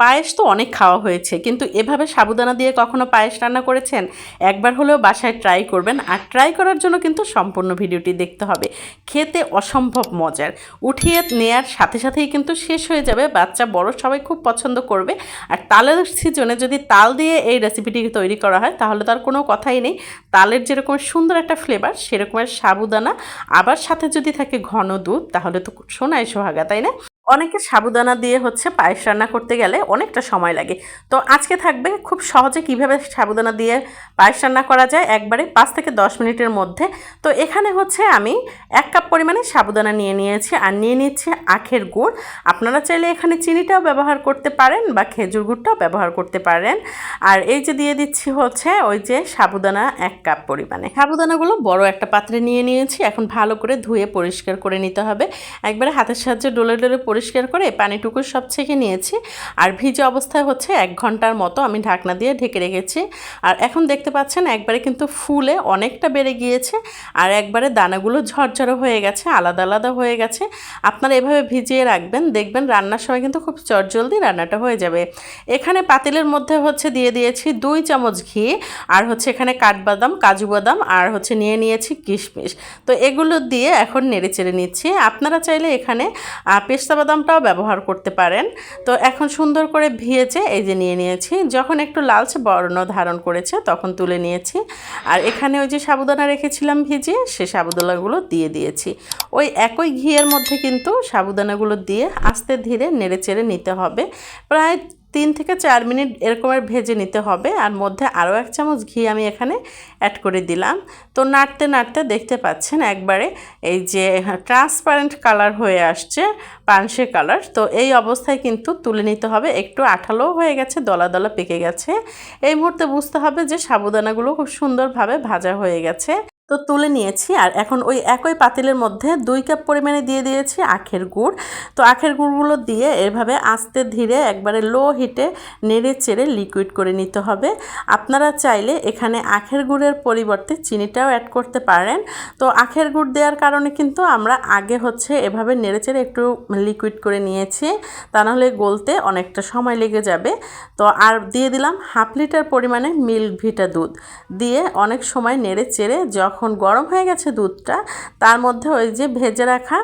পায়েস তো অনেক খাওয়া হয়েছে, কিন্তু এভাবে সাবুদানা দিয়ে কখনো পায়েস রান্না করেছেন? একবার হলেও বাসায় ট্রাই করবেন, আর ট্রাই করার জন্য কিন্তু সম্পূর্ণ ভিডিওটি দেখতে হবে। খেতে অসম্ভব মজার। উঠিয়ে নেয়ার সাথে সাথেই কিন্তু শেষ হয়ে যাবে, বাচ্চা বড় সবাই খুব পছন্দ করবে। আর তালের সিজনে যদি তাল দিয়ে এই রেসিপিটি তৈরি করা হয়, তাহলে তার কোনো কথাই নেই। তালের যেরকম সুন্দর একটা ফ্লেভার সেরকমের সাবুদানা। আবার সাথে যদি থাকে ঘন দুধ, তাহলে তো শোনায় সোহাগা, তাই না? অনেকে সাবুদানা দিয়ে হচ্ছে পায়েস রান্না করতে গেলে অনেকটা সময় লাগে। তো আজকে থাকবে খুব সহজে কীভাবে সাবুদানা দিয়ে পায়েস রান্না করা যায় একবারে পাঁচ থেকে দশ মিনিটের মধ্যে। তো এখানে হচ্ছে আমি এক কাপ পরিমাণে সাবুদানা নিয়ে নিয়েছি আর নিয়ে নিচ্ছি আখের গুড়। আপনারা চাইলে এখানে চিনিটাও ব্যবহার করতে পারেন বা খেজুর গুড়টাও ব্যবহার করতে পারেন। আর এই যে দিয়ে দিচ্ছি হচ্ছে ওই যে সাবুদানা এক কাপ পরিমাণে। সাবুদানাগুলো বড় একটা পাত্রে নিয়ে নিয়েছি। এখন ভালো করে ধুয়ে পরিষ্কার করে নিতে হবে। একবারে হাতের সাহায্যে ডোলে ডলে পরিষ্কার করে পানিটুকু সব ছেঁকে নিয়েছি। আর ভিজে অবস্থায় হচ্ছে এক ঘণ্টার মতো আমি ঢাকনা দিয়ে ঢেকে রেখেছি। আর এখন দেখতে পাচ্ছেন একবারে কিন্তু ফুলে অনেকটা বেড়ে গিয়েছে। আর একবারে দানাগুলো ঝরঝরে হয়ে গেছে, আলাদা আলাদা হয়ে গেছে। আপনারা এভাবে ভিজিয়ে রাখবেন, দেখবেন রান্নার সময় কিন্তু খুব চটজলদি রান্নাটা হয়ে যাবে। এখানে পাতিলের মধ্যে হচ্ছে দিয়ে দিয়েছি দুই চামচ ঘি, আর হচ্ছে এখানে কাঠবাদাম, কাজু বাদাম, আর হচ্ছে নিয়ে নিয়েছি কিশমিশ। তো এগুলো দিয়ে এখন নেড়ে চেড়ে নিচ্ছি। আপনারা চাইলে এখানে পেস্তা বাদামটাও ব্যবহার করতে পারেন। তো এখন সুন্দর করে ভিয়েছে এই যে নিয়ে নিয়েছি। যখন একটু লালচে বর্ণ ধারণ করেছে তখন তুলে নিয়েছি। আর এখানে ওই যে সাবুদানা রেখেছিলাম ভিজে, সে সাবুদানাগুলো দিয়ে দিয়েছি। ওই একই ঘিয়ের মধ্যে কিন্তু সাবুদানাগুলো দিয়ে আস্তে ধীরে নেড়ে চেড়ে নিতে হবে। প্রায় তিন থেকে চার মিনিট এরকমের ভেজে নিতে হবে আর মধ্যে আরও এক চামচ ঘি আমি এখানে অ্যাড করে দিলাম। তো নাড়তে নাড়তে দেখতে পাচ্ছেন একবারে এই যে ট্রান্সপারেন্ট কালার হয়ে আসছে, পানসে কালার তো এই অবস্থায় কিন্তু তুলে নিতে হবে। একটু আঠালো হয়ে গেছে, দলা দলা পেকে গেছে। এই মুহূর্তে বুঝতে হবে যে সাবুদানাগুলো খুব সুন্দরভাবে ভাজা হয়ে গেছে। তো তুলে নিয়েছি। আর এখন ওই একই পাতিলের মধ্যে দুই কাপ পরিমাণে দিয়ে দিয়েছি আখের গুড়। তো আখের গুড়গুলো দিয়ে এভাবে আস্তে ধীরে একবারে লো হিটে নেড়ে চেড়ে লিকুইড করে নিতে হবে। আপনারা চাইলে এখানে আখের গুড়ের পরিবর্তে চিনিটাও অ্যাড করতে পারেন। তো আখের গুড় দেওয়ার কারণে কিন্তু আমরা আগে হচ্ছে এভাবে নেড়ে চেড়ে একটু লিকুইড করে নিয়েছি। তা নাহলে গলতে অনেকটা সময় লেগে যাবে। তো আর দিয়ে দিলাম হাফ লিটার পরিমাণে মিল্ক ভিটা দুধ। দিয়ে অনেক সময় নেড়ে চেড়ে যখন গরম হয়ে গেছে দুধটা, তার মধ্যে ওই যে ভেজে রাখা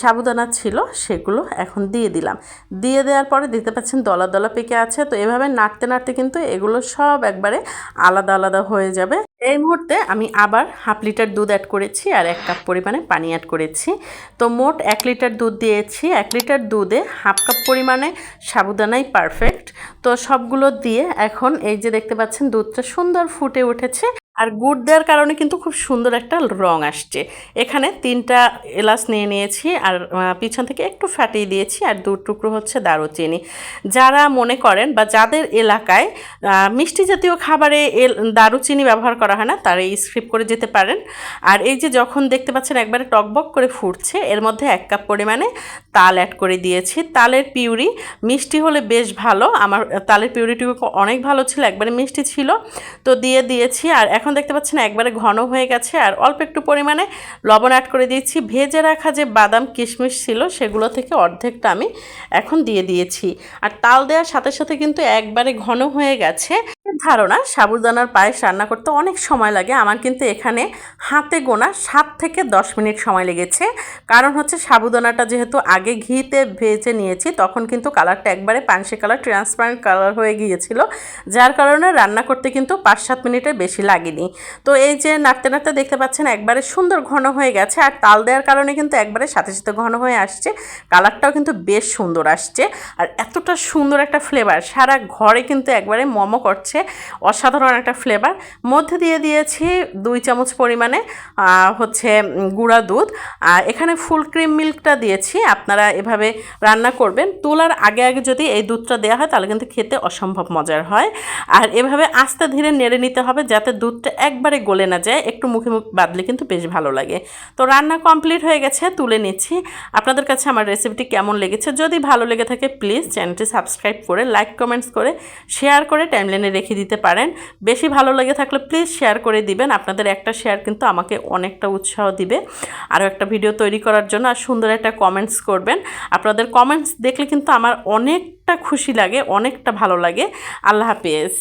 সাবুদানা ছিল, সেগুলো এখন দিয়ে দিলাম। দিয়ে দেওয়ার পরে দিতে পাচ্ছেন দলা দলা পেকে আছে, তো এভাবে নাড়তে নাড়তে কিন্তু এগুলো সব একবারে আলাদা আলাদা হয়ে যাবে। এই মুহূর্তে আমি আবার হাফ লিটার দুধ অ্যাড করেছি আর এক কাপ পরিমাণে পানি অ্যাড করেছি। তো মোট এক লিটার দুধ দিয়েছি। এক লিটার দুধে হাফ কাপ পরিমাণে সাবুদানাই পারফেক্ট তো সবগুলো দিয়ে এখন এই যে দেখতে পাচ্ছেন দুধটা সুন্দর ফুটে উঠেছে। আর গুড় দেওয়ার কারণে কিন্তু খুব সুন্দর একটা রং আসছে। এখানে তিনটা এলাচ নিয়ে নিয়েছি আর পিছন থেকে একটু ফাটিয়ে দিয়েছি আর দু টুকরো হচ্ছে দারুচিনি। যারা মনে করেন বা যাদের এলাকায় মিষ্টি জাতীয় খাবারে এল, দারুচিনি ব্যবহার করা হয় না তারা স্ক্রিপ করে যেতে পারেন। আর এই যে যখন দেখতে পাচ্ছেন একবারে টকবক করে ফুটছে, এর মধ্যে এক কাপ পরিমাণে তাল অ্যাড করে দিয়েছি। তালের পিউরি মিষ্টি হলে বেশ ভালো। আমার, তালের পিউরিটিও অনেক ভালো ছিল, একবারে মিষ্টি ছিল। তো দিয়ে দিয়েছি আর এখন দেখতে পাচ্ছেন একবারে ঘন হয়ে গেছে আর অল্প একটু পরিমাণে লবণ অ্যাড করে দিয়েছি। ভেজে রাখা যে বাদাম কিশমিশ ছিল সেগুলো থেকে অর্ধেকটা আমি এখন দিয়ে দিয়েছি। আর তাল দেওয়ার সাথে সাথে কিন্তু একবারে ঘন হয়ে গেছে। ধারণা, সাবুদানার পায়েস রান্না করতে অনেক সময় লাগে। আমার কিন্তু এখানে হাতে গোনা সাত থেকে দশ মিনিট সময় লেগেছে। কারণ হচ্ছে সাবুদানাটা যেহেতু আগে ঘিতে ভেজে নিয়েছি, তখন কিন্তু কালারটা একবারে পানসে কালার, ট্রান্সপারেন্ট কালার হয়ে গিয়েছিল। যার কারণে রান্না করতে কিন্তু পাঁচ সাত মিনিটের বেশি লাগেনি। তো এই যে নাড়তে নাড়তে দেখতে পাচ্ছেন একবারে সুন্দর ঘন হয়ে গেছে। আর তাল দেওয়ার কারণে কিন্তু একবারে সাথে সাথে ঘন হয়ে আসছে। কালারটাও কিন্তু বেশ সুন্দর আসছে। আর এতটা সুন্দর একটা ফ্লেভার সারা ঘরে কিন্তু একবারে মোমো করছে। অসাধারণ একটা ফ্লেভার মধ্যে দিয়ে দিয়েছি দুই চামচ পরিমাণে হচ্ছে গুঁড়া দুধ। আর এখানে ফুল ক্রিম মিল্কটা দিয়েছি, আপনারা এভাবে রান্না করবেন। তোলার আগে আগে যদি এই দুধটা দেওয়া হয়, তাহলে কিন্তু খেতে অসম্ভব মজার হয়। আর এভাবে আস্তে ধীরে নেড়ে নিতে হবে, যাতে দুধটা একবারে গলে না যায়। একটু মুখে মুখ বাদলে কিন্তু বেশ ভালো লাগে। তো রান্না কমপ্লিট হয়ে গেছে, তুলে নিচ্ছি। আপনাদের কাছে আমার রেসিপিটি কেমন লেগেছে? যদি ভালো লেগে থাকে প্লিজ চ্যানেলটি সাবস্ক্রাইব করে লাইক কমেন্টস করে শেয়ার করে টাইমলাইনে রেখে রেখে দিতে পারেন। বেশি ভালো লেগে থাকলে প্লিজ শেয়ার করে দিবেন। আপনাদের একটা শেয়ার কিন্তু আমাকে অনেকটা উৎসাহ দিবে। আরও একটা ভিডিও তৈরি করার জন্য আর সুন্দর একটা কমেন্টস করবেন। আপনাদের কমেন্টস দেখলে কিন্তু আমার অনেকটা খুশি লাগে, অনেকটা ভালো লাগে। আল্লাহ হাফেজ।